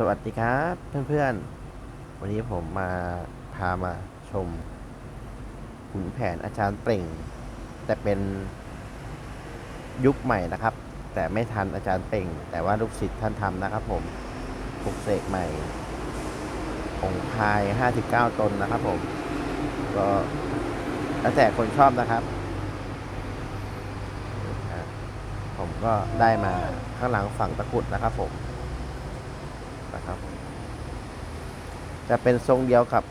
สวัสดีครับเพื่อนๆ วันนี้ผมมาพามาชมขุนแผนอาจารย์เปล่ง แต่เป็นยุคใหม่นะครับ แต่ไม่ทันอาจารย์เปล่ง แต่ว่าลูกศิษย์ท่านทำนะครับผมปลุกเสกใหม่องพาย 59 ตนนะครับผม ก็แล้วแต่คนชอบนะครับ ผมก็ได้มาข้างหลังฝั่งตะกุดนะครับผม นะครับ จะเป็นทรงเดียวกับ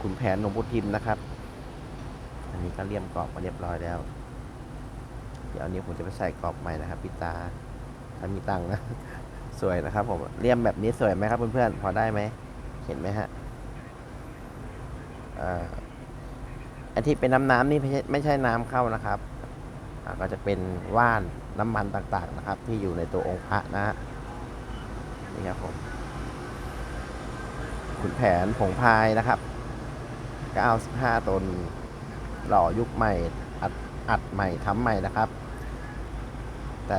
ขุนแผนหลวงพุทิมนะครับ อันนี้ก็เลี่ยมกรอบมาเรียบร้อยแล้ว เดี๋ยวอันนี้ผมจะไปใส่กรอบใหม่นะครับปิดตาถ้ามีตังนะ สวยนะครับผมเลี่ยมแบบนี้สวยไหมครับเพื่อนๆพอได้ไหมเห็นไหมฮะอันที่เป็นน้ำน้ำนี่ไม่ใช่ไม่ใช่น้ำเข้านะครับก็จะเป็นว่านน้ำมันต่างๆนะครับ ที่อยู่ในตัวองค์พระนะฮะ นี่ครับผมขุนแผนผงพายนะครับ 95 ตน หล่อยุคใหม่ อัดอัดใหม่ทำใหม่นะครับ แต่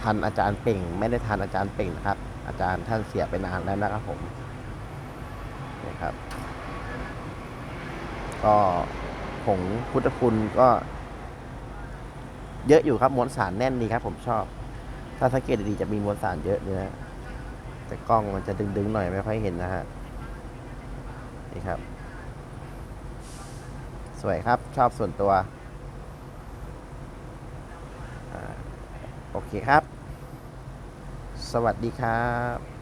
ทันอาจารย์เป่ง ไม่ได้ทันอาจารย์เป่งนะครับ อาจารย์ท่านเสียไปนานแล้วนะครับผมนี่ครับ ก็ผงพุทธคุณก็เยอะอยู่ครับมวลสารแน่นดีครับ ผมชอบ ถ้าสังเกตดีๆจะมีมวลสารเยอะเนื้อ แต่กล้องมันจะดึงๆหน่อยไม่ค่อยเห็นนะฮะ นี่ครับ สวยครับชอบส่วนตัวอโอเคครับ สวัสดีครับ